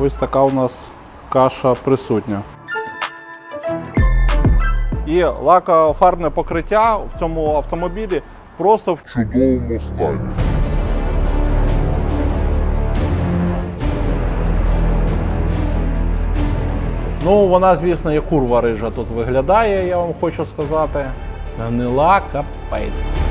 ось така у нас каша присутня. І лакофарбне покриття в цьому автомобілі просто в чудовому стані. Ну, вона, звісно, як курва рижа тут виглядає, я вам хочу сказати. Гнила капець.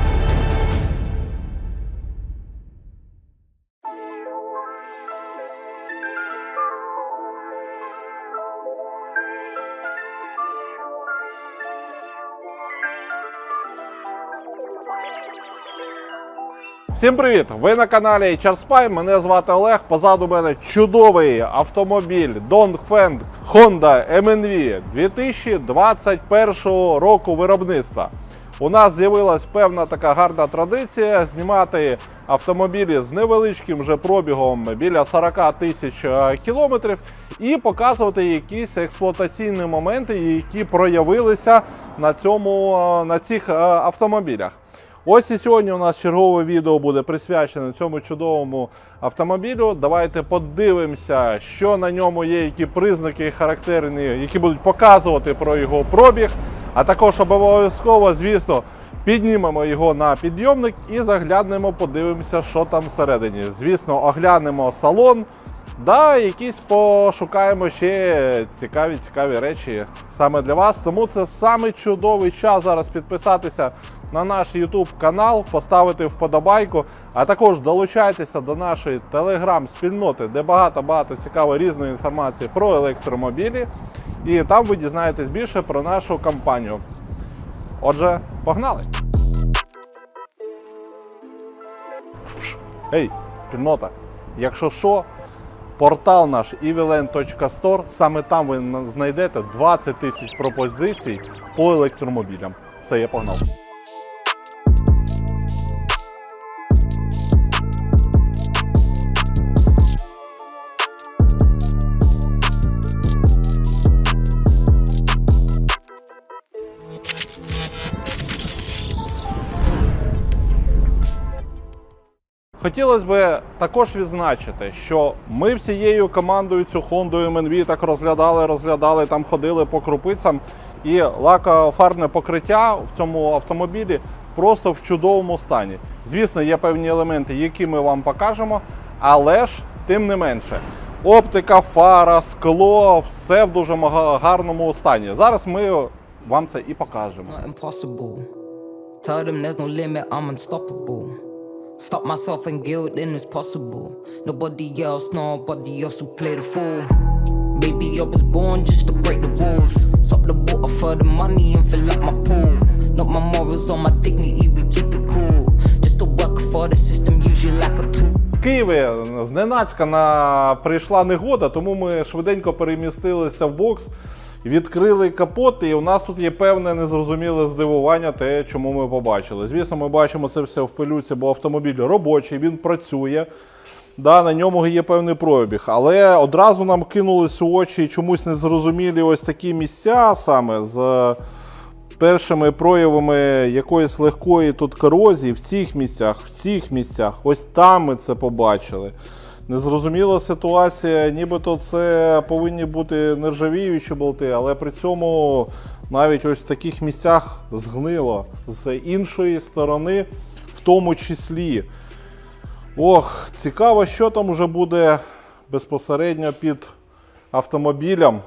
Всім привіт! Ви на каналі HR Spy, Мене звати Олег. Позаду мене чудовий автомобіль Dongfeng Honda MNV 2021 року виробництва. У нас з'явилась певна така гарна традиція знімати автомобілі з невеличким вже пробігом біля 40 тисяч е, кілометрів і показувати якісь експлуатаційні моменти, які проявилися на, цьому, е, на цих е, автомобілях. Ось і сьогодні у нас чергове відео буде присвячене цьому чудовому автомобілю. Давайте подивимося, що на ньому є, які признаки характерні, які будуть показувати про його пробіг. А також обов'язково, звісно, піднімемо його на підйомник і заглянемо, подивимося, що там всередині. Звісно, оглянемо салон. Да, якісь пошукаємо ще цікаві цікаві речі саме для вас. Тому це саме чудовий час зараз підписатися на наш YouTube канал, поставити вподобайку, а також долучайтеся до нашої телеграм-спільноти, де багато-багато цікавої різної інформації про електромобілі. І там ви дізнаєтесь більше про нашу компанію. Отже, погнали! Ей, спільнота! Якщо що, портал наш eviland.store, саме там ви знайдете 20 тисяч пропозицій по електромобілям. Все, я погнав. Хотілося б також відзначити, що ми всією командою цю Honda MNV так розглядали, розглядали, там ходили по крупицям. І лакофарбне покриття в цьому автомобілі просто в чудовому стані. Звісно, є певні елементи, які ми вам покажемо, але ж тим не менше. Оптика, фара, скло, все в дуже гарному стані. Зараз ми вам це і покажемо. Stop myself and guilt, then it's possible. Nobody else, nobody else who play the fool. Baby, I was born just to break the rules. Stop the water for the money and fill up my pool. Not my morals or my dignity, we keep it cool. Just to work for the system, use you like a tool. В Києві зненацька на прийшла негода, тому ми швиденько перемістилися в бокс, відкрили капот, і у нас тут є певне незрозуміле здивування, те, чому ми побачили. Звісно, ми бачимо це все в пилюці, бо автомобіль робочий, він працює. Да, на ньому є певний пробіг, але одразу нам кинулись у очі чомусь незрозумілі ось такі місця саме з першими проявами якоїсь легкої тут корозії в цих місцях, в цих місцях, ось там ми це побачили. Незрозуміла ситуація, нібито це повинні бути нержавіючі болти, але при цьому навіть ось в таких місцях згнило з іншої сторони, в тому числі. Ох, цікаво, що там вже буде безпосередньо під автомобілем.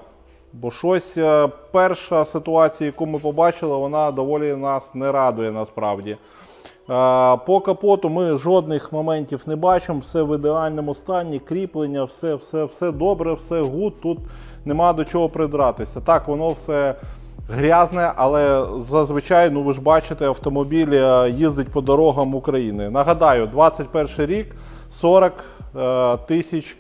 Бо щось е, перша ситуація, яку ми побачили, вона доволі нас не радує насправді. По капоту ми жодних моментів не бачимо, все в ідеальному стані, кріплення, все, все, все добре, все гуд. Тут нема до чого придратися. Так, воно все грязне, але зазвичай, ну ви ж бачите, автомобіль е, їздить по дорогам України. Нагадаю, 21 рік 40 е, тисяч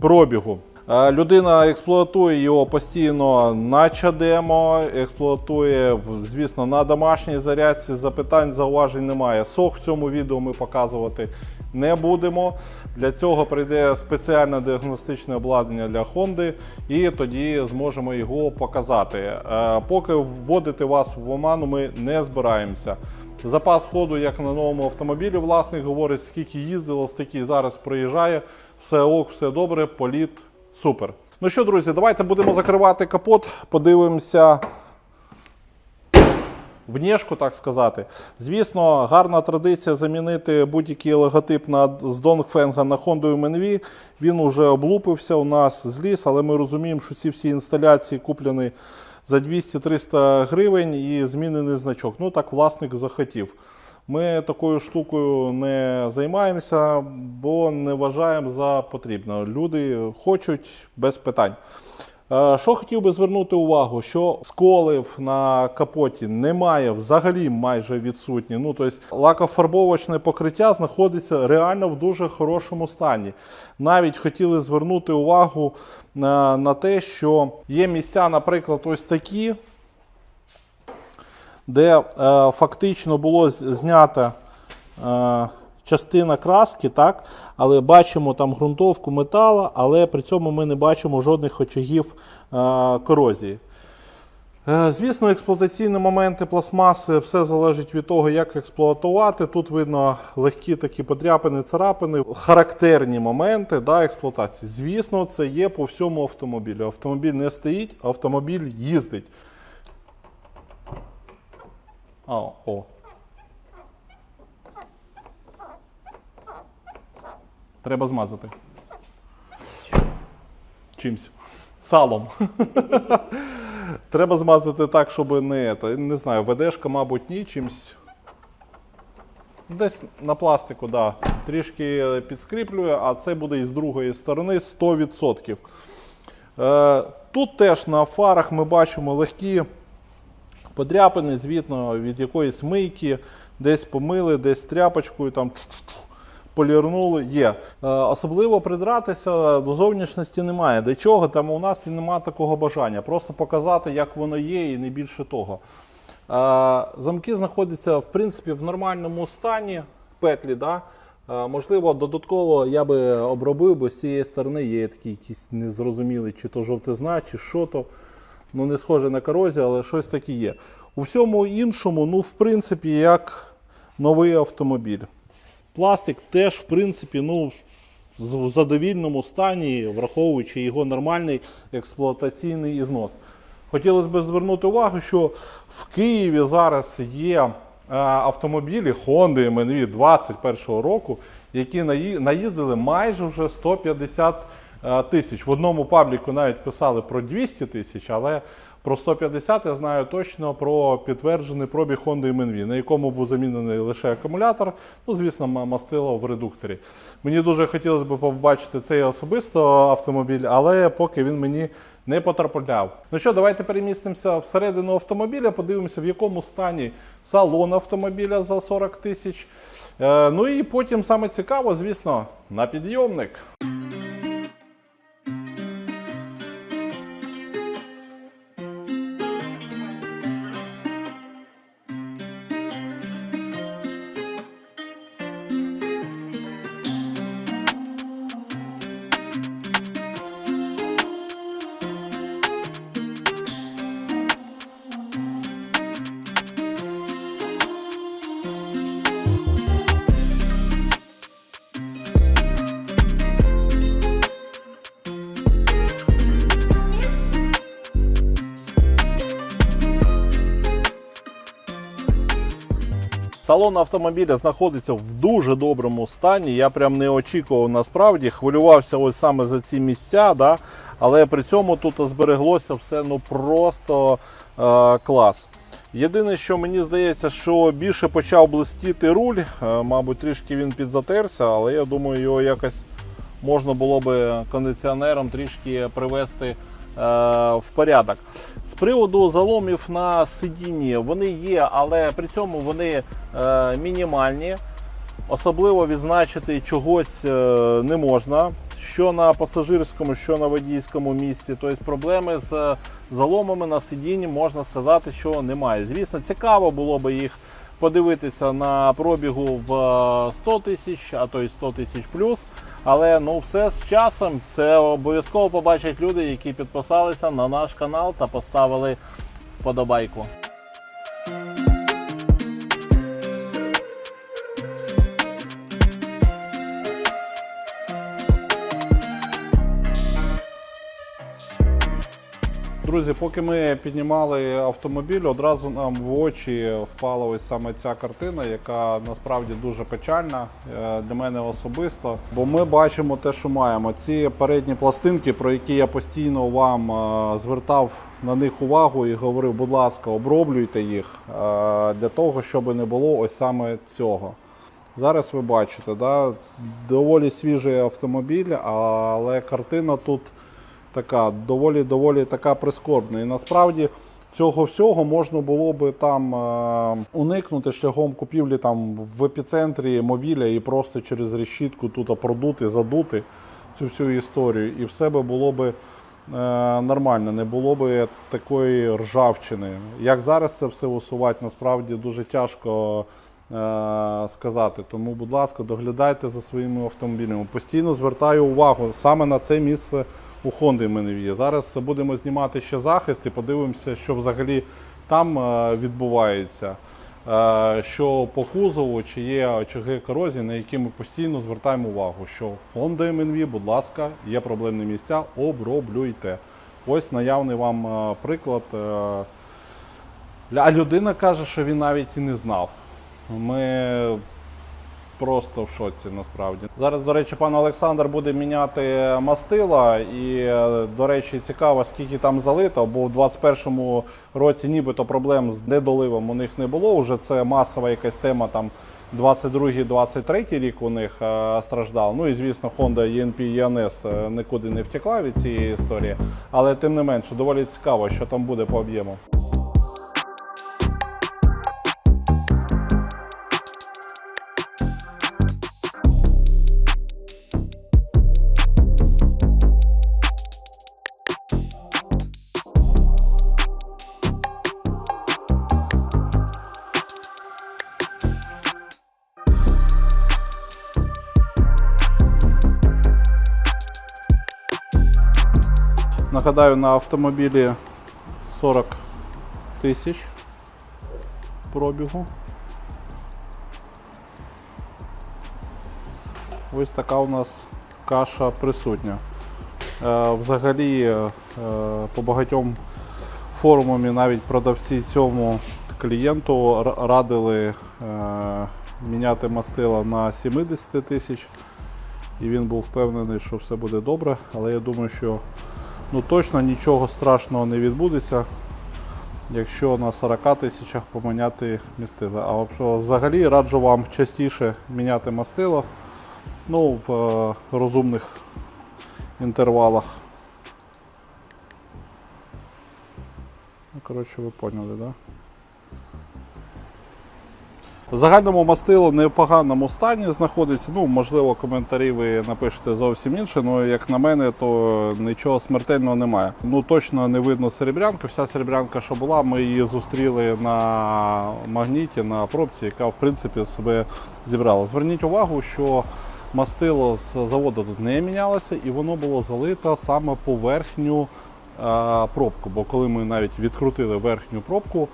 пробігу. Е, Людина експлуатує його постійно на чадемо, експлуатує, звісно, на домашній зарядці. Запитань, зауважень немає. Сох в цьому відео ми показувати не будемо. Для цього прийде спеціальне діагностичне обладнання для Honda, і тоді зможемо його показати. Е, Поки вводити вас в оману ми не збираємося. Запас ходу, як на новому автомобілі, власник говорить, скільки їздило, стільки зараз проїжджає. Все ок, все добре, політ Супер. Ну що, друзі, давайте будемо закривати капот, подивимося внешку, так сказати. Звісно, гарна традиція замінити будь-який логотип на, з Dongfeng на Honda MNV. Він уже облупився у нас зліз, але ми розуміємо, що ці всі інсталяції куплені за 200-300 гривень і змінений значок. Ну так власник захотів. Ми такою штукою не займаємося, бо не вважаємо за потрібно. Люди хочуть без питань. Е, Що хотів би звернути увагу, що сколів на капоті немає, взагалі майже відсутні. Ну, тобто лакофарбовочне покриття знаходиться реально в дуже хорошому стані. Навіть хотіли звернути увагу на, на те, що є місця, наприклад, ось такі, де е, фактично було знято е, частина краски, так, але бачимо там ґрунтовку металу, але при цьому ми не бачимо жодних очагів е, корозії. Звісно, експлуатаційні моменти пластмаси, все залежить від того, як експлуатувати. Тут видно легкі такі подряпини, царапини, характерні моменти да, експлуатації. Звісно, це є по всьому автомобілю. Автомобіль не стоїть, автомобіль їздить. А, о. Треба змазати. Чимсь. Салом. Треба змазати так, щоб не, не знаю, ведешка, мабуть, ні, чимсь. Десь на пластику, да, трішки підскріплює, а це буде із другої сторони 100%. Е, тут теж на фарах ми бачимо легкі подряпини, звітно, від якоїсь мийки, десь помили, десь тряпочкою там полірнули. Є. Е, особливо придратися до зовнішності немає. До чого? Там у нас і немає такого бажання. Просто показати, як воно є, і не більше того. Е, замки знаходяться в принципі в нормальному стані, петлі. Да? Е, можливо, додатково я би обробив, бо з цієї сторони є такі якісь незрозумілі, чи то жовтизна, чи що то. Ну, не схоже на корозію, але щось таке є. У всьому іншому, ну, в принципі, як новий автомобіль. Пластик теж, в принципі, ну, в задовільному стані, враховуючи його нормальний експлуатаційний ізнос. Хотілося б звернути увагу, що в Києві зараз є е, автомобілі Honda MNV 21 року, які наї- наїздили майже вже 150 е, тисяч. В одному пабліку навіть писали про 200 тисяч, але про 150 я знаю точно про підтверджений пробіг Honda MNV, на якому був замінений лише акумулятор, ну, звісно, мастило в редукторі. Мені дуже хотілося б побачити цей особисто автомобіль, але поки він мені не потрапляв. Ну що, давайте перемістимося всередину автомобіля, подивимося, в якому стані салон автомобіля за 40 тисяч. Е, ну і потім саме цікаво, звісно, на підйомник. Салон автомобіля знаходиться в дуже доброму стані. Я прям не очікував насправді. Хвилювався ось саме за ці місця, да? але при цьому тут збереглося все ну просто е, клас. Єдине, що мені здається, що більше почав блистіти руль. Е, мабуть, трішки він підзатерся, але я думаю, його якось можна було би кондиціонером трішки привести в порядок. З приводу заломів на сидінні, вони є, але при цьому вони е, мінімальні. Особливо відзначити чогось е, не можна. Що на пасажирському, що на водійському місці. Тобто проблеми з заломами на сидінні можна сказати, що немає. Звісно, цікаво було би їх подивитися на пробігу в е, 100 тисяч, а то й 100 тисяч плюс. Але ну все з часом це обов'язково побачать люди, які підписалися на наш канал та поставили вподобайку. Друзі, поки ми піднімали автомобіль, одразу нам в очі впала ось саме ця картина, яка насправді дуже печальна е, для мене особисто. Бо ми бачимо те, що маємо. Ці передні пластинки, про які я постійно вам е, звертав на них увагу і говорив, будь ласка, оброблюйте їх е, для того, щоб не було ось саме цього. Зараз ви бачите, да, доволі свіжий автомобіль, але картина тут така доволі доволі така прискорбна. І насправді цього всього можна було би там е, уникнути шляхом купівлі там в епіцентрі мовіля і просто через решітку тут продути, задути цю всю історію, і все би було би. е, Нормально, не було би такої ржавчини. Як зараз це все усувати, насправді дуже тяжко е, сказати. Тому, будь ласка, доглядайте за своїми автомобілями. Постійно звертаю увагу саме на це місце у Honda є. Зараз будемо знімати ще захист і подивимося, що взагалі там е, відбувається. Е, Що по кузову, чи є очаги корозії, на які ми постійно звертаємо увагу, що Honda MNV, будь ласка, є проблемні місця, оброблюйте. Ось наявний вам е, приклад. А людина каже, що він навіть і не знав. Ми просто в шоці насправді. Зараз, до речі, пан Олександр буде міняти мастила. І, е, до речі, цікаво, скільки там залито, бо в 21-му році нібито проблем з недоливом у них не було. Уже це масова якась тема там. 22-23 рік у них е, страждав. Ну і звісно, Honda ENP ENS е, нікуди не втекла від цієї історії. Але тим не менше, доволі цікаво, що там буде по об'єму. Нагадаю, на автомобілі 40 тисяч пробігу. Ось така у нас каша присутня. Е, Взагалі, е, по багатьом форумам і навіть продавці цьому клієнту радили е, міняти мастила на 70 тисяч. І він був впевнений, що все буде добре, але я думаю, що ну, точно нічого страшного не відбудеться, якщо на 40 тисячах поміняти мастило. А взагалі раджу вам частіше міняти мастило ну, в е, розумних інтервалах. Ну, коротше, ви поняли, так? Да? В загальному мастило не в поганому стані знаходиться. Ну, можливо, коментарі ви напишете зовсім інше, але як на мене, то нічого смертельного немає. Ну точно не видно серебрянка. Вся серебрянка, що була, ми її зустріли на магніті, на пробці, яка в принципі себе зібрала. Зверніть увагу, що мастило з заводу тут не мінялося, і воно було залито саме по верхню е, пробку. Бо коли ми навіть відкрутили верхню пробку,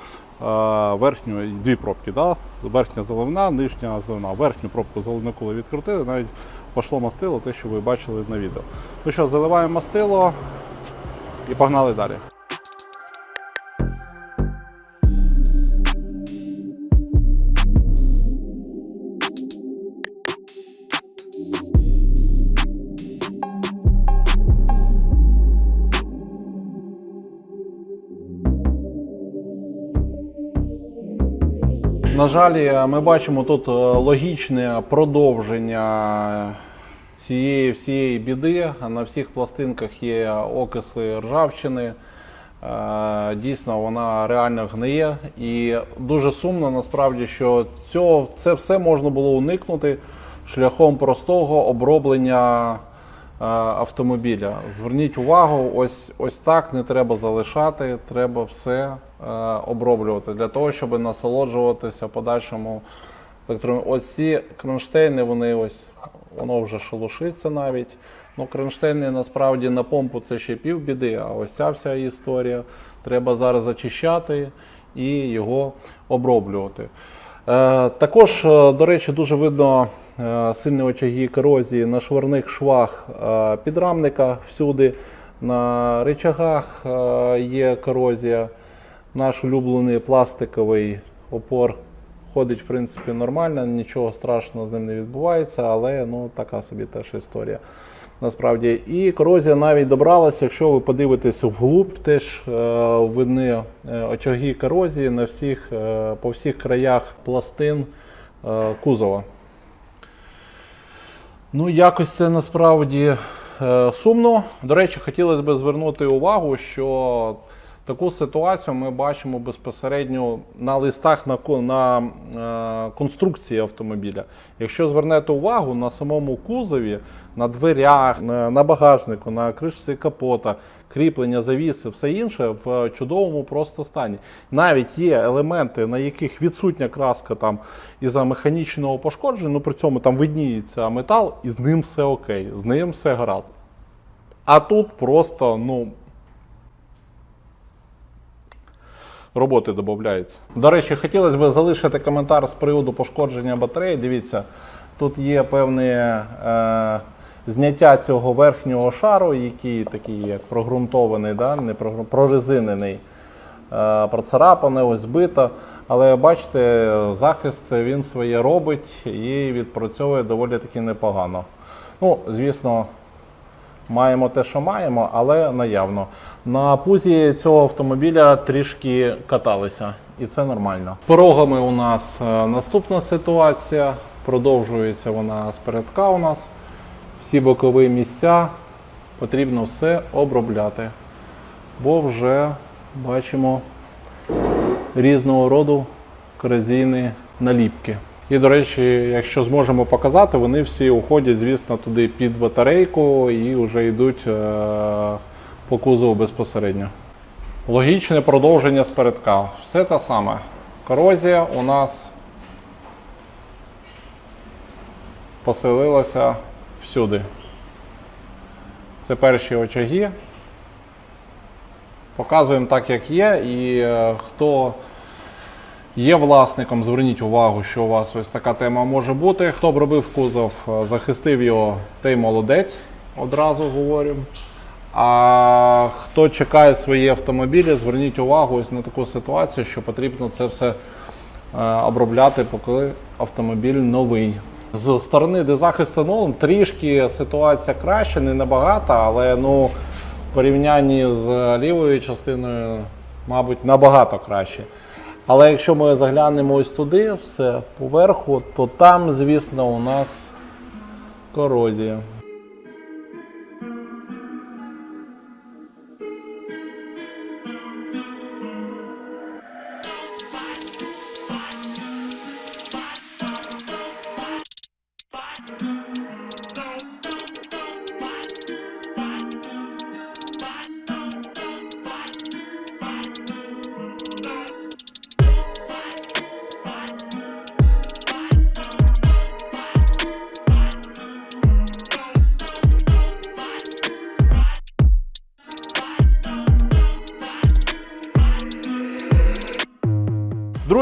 верхню дві пробки, да? верхня заливна, нижня заливна. Верхню пробку заливну, коли відкрутили, навіть пішло мастило, те, що ви бачили на відео. Ну що, заливаємо мастило і погнали далі. Жаль, ми бачимо тут е, логічне продовження цієї всієї біди. На всіх пластинках є окиси ржавчини. Е, Дійсно, вона реально гниє. І дуже сумно насправді, що цього, це все можна було уникнути шляхом простого оброблення е, автомобіля. Зверніть увагу, ось, ось так не треба залишати, треба все е, оброблювати для того, щоб насолоджуватися подальшому електро- Ось ці кронштейни, вони ось воно вже шелушиться навіть. Ну, кронштейни насправді на помпу це ще півбіди, а ось ця вся історія треба зараз зачищати і його оброблювати. Е, також, е, до речі, дуже видно е, сильні очаги корозії на шварних швах е, підрамника всюди. На речагах е, є корозія. Наш улюблений пластиковий опор ходить, в принципі, нормально, нічого страшного з ним не відбувається, але ну, така собі теж історія. Насправді, і корозія навіть добралася, якщо ви подивитесь вглуб, теж е, видні е, очаги корозії на всіх, е, по всіх краях пластин е, кузова. Ну, якось це насправді е, сумно. До речі, хотілося б звернути увагу, що таку ситуацію ми бачимо безпосередньо на листах на, на е, конструкції автомобіля. Якщо звернете увагу на самому кузові, на дверях, на, на багажнику, на кришці капота, кріплення, завіси, все інше в чудовому просто стані. Навіть є елементи, на яких відсутня краска там із-за механічного пошкодження, ну при цьому там видніється метал, і з ним все окей, з ним все гаразд. А тут просто, ну. Роботи додається. До речі, хотілося б залишити коментар з приводу пошкодження батареї. Дивіться, тут є певне е, зняття цього верхнього шару, який такий як прогрунтований, да? не прорезинений, е, процарапане, ось збито. Але бачите, захист він своє робить і відпрацьовує доволі таки непогано. Ну, звісно, Маємо те, що маємо, але наявно. На пузі цього автомобіля трішки каталися, і це нормально. Порогами у нас е, наступна ситуація. Продовжується вона спередка у нас. Всі бокові місця потрібно все обробляти. Бо вже бачимо різного роду корозійні наліпки. І, до речі, якщо зможемо показати, вони всі уходять, звісно, туди під батарейку і вже йдуть е, по кузову безпосередньо. Логічне продовження спередка. Все те саме. Корозія у нас поселилася всюди. Це перші очаги. Показуємо так, як є, і е, хто є власником, зверніть увагу, що у вас ось така тема може бути. Хто б робив кузов, е, захистив його, той молодець, одразу говорю. А хто чекає свої автомобілі, зверніть увагу ось на таку ситуацію, що потрібно це все е, обробляти, поки автомобіль новий. З сторони, де захист трішки ситуація краще, не набагато, але ну, в порівнянні з лівою частиною, мабуть, набагато краще. Але якщо ми заглянемо ось туди, все поверху, то там, звісно, у нас корозія.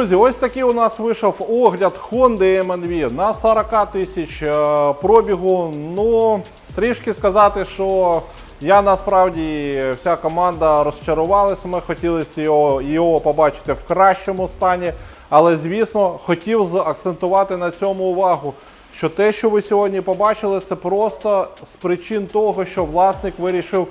Друзі, ось такий у нас вийшов огляд Honda MNV на 40 тисяч е, пробігу. Ну, трішки сказати, що я насправді вся команда розчарувалася. Ми хотіли його, його побачити в кращому стані. Але, звісно, хотів заакцентувати на цьому увагу. Що те, що ви сьогодні побачили, це просто з причин того, що власник вирішив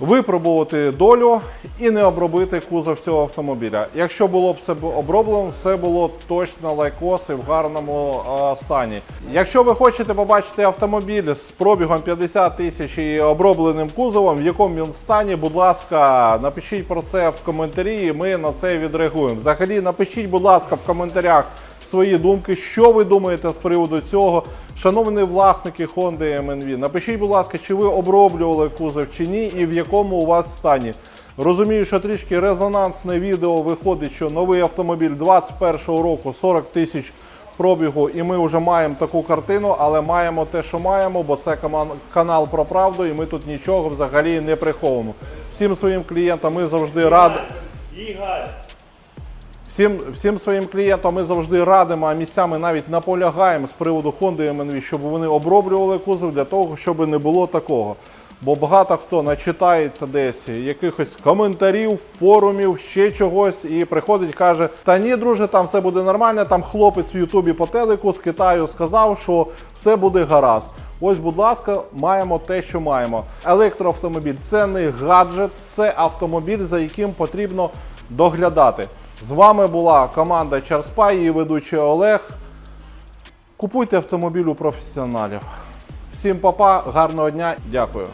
випробувати долю і не обробити кузов цього автомобіля. Якщо було б все оброблено, все було точно лайкос і в гарному стані. Якщо ви хочете побачити автомобіль з пробігом 50 тисяч і обробленим кузовом, в якому він стані, будь ласка, напишіть про це в коментарі, і ми на це відреагуємо. Взагалі, напишіть, будь ласка, в коментарях свої думки, що ви думаєте з приводу цього. Шановні власники Honda MNV, напишіть, будь ласка, чи ви оброблювали кузов чи ні, і в якому у вас стані. Розумію, що трішки резонансне відео виходить, що новий автомобіль 21-го року 40 тисяч пробігу, і ми вже маємо таку картину, але маємо те, що маємо, бо це канал про правду, і ми тут нічого взагалі не приховуємо. Всім своїм клієнтам ми завжди раді. Всім, всім своїм клієнтам ми завжди радимо, а місцями навіть наполягаємо з приводу Honda MNV, щоб вони оброблювали кузов для того, щоб не було такого. Бо багато хто начитається десь якихось коментарів, форумів, ще чогось, і приходить, каже: Та ні, друже, там все буде нормально. Там хлопець в Ютубі по телеку з Китаю сказав, що все буде гаразд. Ось, будь ласка, маємо те, що маємо. Електроавтомобіль це не гаджет, це автомобіль, за яким потрібно доглядати. З вами була команда Чарспай, її ведучий Олег. Купуйте автомобіль у професіоналів. Всім папа, гарного дня, дякую.